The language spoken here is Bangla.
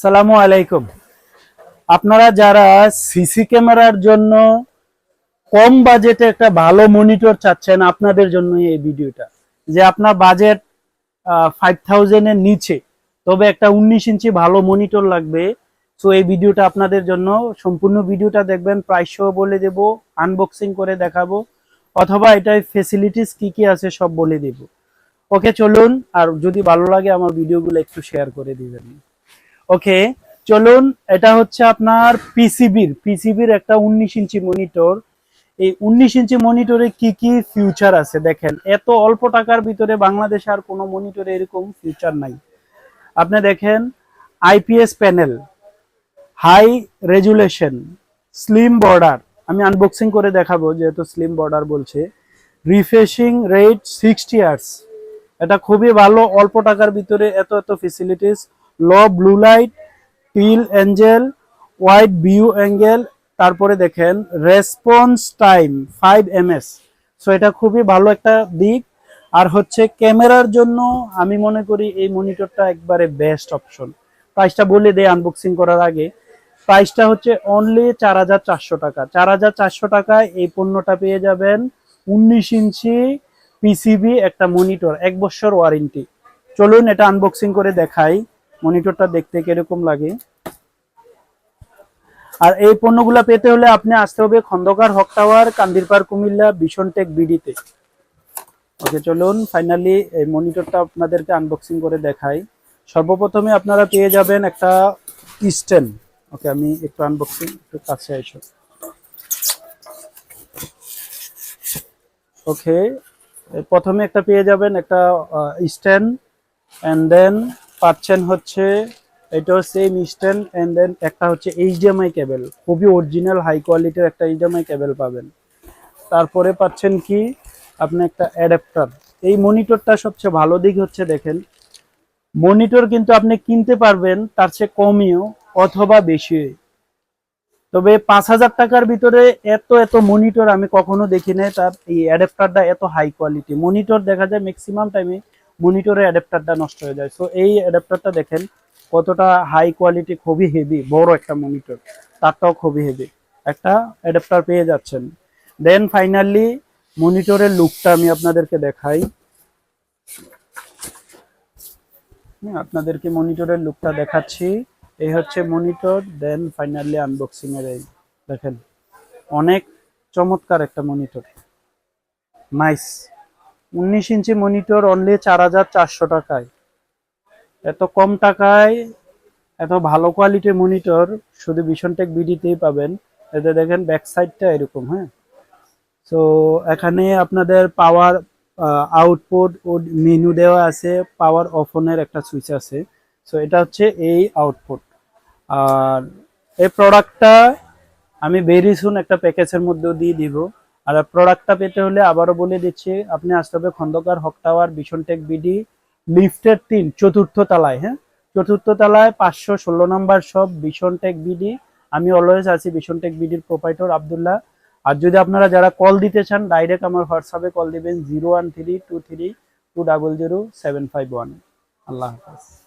সালামু আলাইকুম। আপনারা যারা সিসি ক্যামেরার জন্য কম বাজেটে একটা ভালো মনিটর চাচ্ছেন, আপনাদের জন্য এই ভিডিওটা। যে আপনার বাজেট ফাইভ থাউজেন্ডের নিচে, তবে একটা উনিশ ইঞ্চি ভালো মনিটর লাগবে। সো এই ভিডিওটা আপনাদের জন্য, সম্পূর্ণ ভিডিওটা দেখবেন প্রাইসও বলে দেব আনবক্সিং করে দেখাবো, অথবা এটার ফেসিলিটিস কি কি আছে সব বলে দেব। ওকে, চলুন, আর যদি ভালো লাগে আমার ভিডিওগুলো একটু শেয়ার করে দিবেন। ওকে চলুন, এটা হচ্ছে আপনার পিসিবির পিসিবির একটা উনিশ ইঞ্চি মনিটর এই উনিশ ইঞ্চি মনিটরে কি কি ফিউচার আছে দেখেন। এত অল্প টাকার ভিতরে বাংলাদেশে আর কোনো মনিটরে এরকম ফিউচার নাই। আপনি দেখেন IPS panel high resolution slim border আমি আনবক্সিং করে দেখাবো, যেহেতু স্লিম বর্ডার বলছে। রিফ্রেশিং রেট সিক্সটি ইয়ার্স এটা খুবই ভালো, অল্প টাকার ভিতরে এত এত facilities low blue light pill angle wide view angle তারপরে দেখেন response time five M S so এটা খুবই ভালো একটা দিক। আর হচ্ছে ক্যামেরার জন্য আমি মনে করি এই মনিটরটা একবারে বেস্ট অপশন প্রাইসটা বলে দেয় আনবক্সিং করার আগে। প্রাইসটা হচ্ছে অনলি চার হাজার চারশো টাকা। চার হাজার চারশো টাকায় এই পণ্যটা পেয়ে যাবেন উনিশ ইঞ্চি পিসিবি একটা মনিটর এক বছর ওয়ারেন্টি চলুন এটা আনবক্সিং করে দেখাই। মনিটরটা দেখতে কীরকম লাগে? আর এই পণ্যগুলো পেতে হলে আপনি আসতে হবে খন্দকার হক টাওয়ার কান্দিরপাড় কুমিল্লা, ভীষণ টেক বিডিতে। ওকে, চলুন ফাইনালি এই মনিটরটা আপনাদেরকে আনবক্সিং করে দেখাই। সর্বপ্রথমে আপনারা পেয়ে যাবেন একটা স্ট্যান্ড ওকে, আমি একটু আনবক্সিং একটু কাছে এসো। ওকে প্রথমে একটা পেয়ে যাবেন একটা স্ট্যান্ড অ্যান্ড দেন পাচ্ছেন হচ্ছে, এটাও সেম স্ট্যান্ড অ্যান্ড দেন একটা হচ্ছে এইচডিএমআই কেবল খুবই অরিজিনাল হাই কোয়ালিটির একটা এইচডিএমআই কেবল পাবেন। তারপরে পাচ্ছেন কি, আপনি একটা অ্যাডাপ্টার এই মনিটরটা সবচেয়ে ভালো দিক হচ্ছে দেখেন মনিটর কিন্তু আপনি কিনতে পারবেন, তার চেয়ে কমিও অথবা বেশি তবে পাঁচ হাজার টাকার ভিতরে এত এত মনিটর আমি কখনো দেখি নাই তার এই অ্যাডাপ্টারটা এত হাই কোয়ালিটি মনিটর দেখা যায় ম্যাক্সিমাম টাইমে মনিটরের অ্যাডাপ্টারটা নষ্ট হয়ে যায়। সো এই অ্যাডাপ্টারটা দেখেন কতটা হাই কোয়ালিটি খুবই হেভি বড় একটা মনিটর তারটাও খুবই হেভি একটা অ্যাডাপ্টার পেয়ে যাচ্ছেন। দেন ফাইনালি মনিটরের লুকটা আমি আপনাদেরকে দেখাই। হুম, আপনাদেরকে মনিটরের লুকটা দেখাচ্ছি। এই হচ্ছে মনিটর দেন ফাইনালি আনবক্সিং এর এই দেখেন অনেক চমৎকার একটা মনিটর। নাইস উনিশ ইঞ্চি মনিটর অনলি চার হাজার চারশো টাকায়। এত কম টাকায়, এত ভালো কোয়ালিটির মনিটর শুধু ভীষণ টেক বিডিতেই পাবেন। এতে দেখেন ব্যাক সাইডটা এরকম হ্যাঁ? তো এখানে আপনাদের পাওয়ার আউটপুট ও মেনু দেওয়া আছে পাওয়ার অফনের একটা সুইচ আছে। সো এটা হচ্ছে এই আউটপুট আর এই প্রোডাক্টটা আমি ভেরি সুন একটা প্যাকেজের মধ্যেও দিয়ে দিব। আর প্রোডাক্টটা পেতে হলে আবারও বলে দিচ্ছি, আপনি আসতে হবে Khandakar Haque tower, Bhishon tech BD লিফটের তিন, চতুর্থ তলায় হ্যাঁ? চতুর্থ তলায় পাঁচশো ষোলো নম্বর সব ভীষণ টেক বিডি আমি অলওয়েজ আছি ভীষণ টেক বিডির প্রোপাইটর আবদুল্লাহ। আর যদি আপনারা যারা কল দিতে চান ডাইরেক্ট আমার হোয়াটসঅ্যাপে কল দিবেন zero one three two three two double zero seven five one আল্লাহ হাফেজ।